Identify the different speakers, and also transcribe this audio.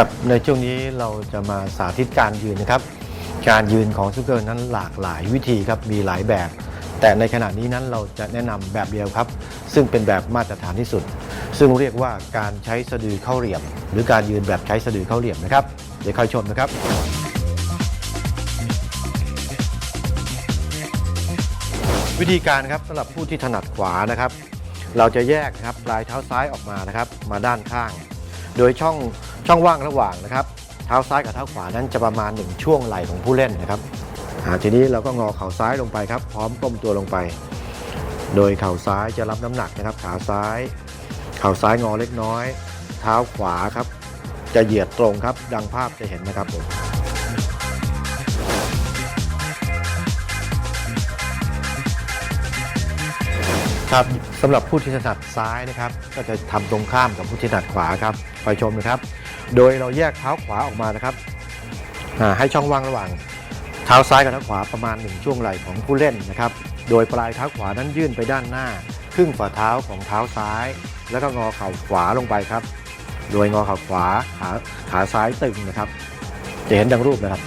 Speaker 1: ครับในช่วงนี้เราจะมาสาธิตการยืนนะครับ การยืนของสนุกเกอร์นั้นหลากหลายวิธีครับมีหลายแบบ แต่ในขณะนี้นั้นเราจะแนะนำแบบเดียวครับ ซึ่งเป็นแบบมาตรฐานที่สุด ซึ่งเรียกว่าการใช้สะดือเข้าเหลี่ยม หรือการยืนแบบใช้สะดือเข้าเหลี่ยมนะครับเดี๋ยวค่อยชมนะครับวิธีการครับสำหรับผู้ที่ถนัดขวานะครับ เราจะแยกครับปลายเท้าซ้ายออกมานะครับ มาด้านข้าง โดยช่อง ช่องว่างระหว่างนะครับ เท้าซ้ายกับเท้าขวานั้นจะประมาณหนึ่งช่วงไหล่ของผู้เล่นนะครับทีนี้เราก็งอเข่าซ้ายลงไปครับ พร้อมก้มตัวลงไป โดยเข่าซ้ายจะรับน้ำหนักนะครับ ขาซ้าย เข่าซ้ายงอเล็กน้อย เท้าขวาครับ จะเหยียดตรงครับ ดังภาพจะเห็นนะครับผม ครับสำหรับผู้ที่ถนัดซ้ายนะครับ ก็จะทำตรงข้ามกับผู้ที่ถนัดขวาครับไปชมนะครับ โดยเราแยกเท้าขวาออกมานะครับให้ช่องว่างระหว่างเท้าซ้ายกับเท้าขวาประมาณหนึ่งช่วงไหล่ของผู้เล่นนะครับ โดยปลายเท้าขวานั้นยื่นไปด้านหน้า ครึ่งฝ่าเท้าของเท้าซ้าย แล้วก็งอเข่าขวาลงไปครับ โดยงอเข่าขวาขาขาซ้ายตึงนะครับ จะเห็นดังรูปนะครับ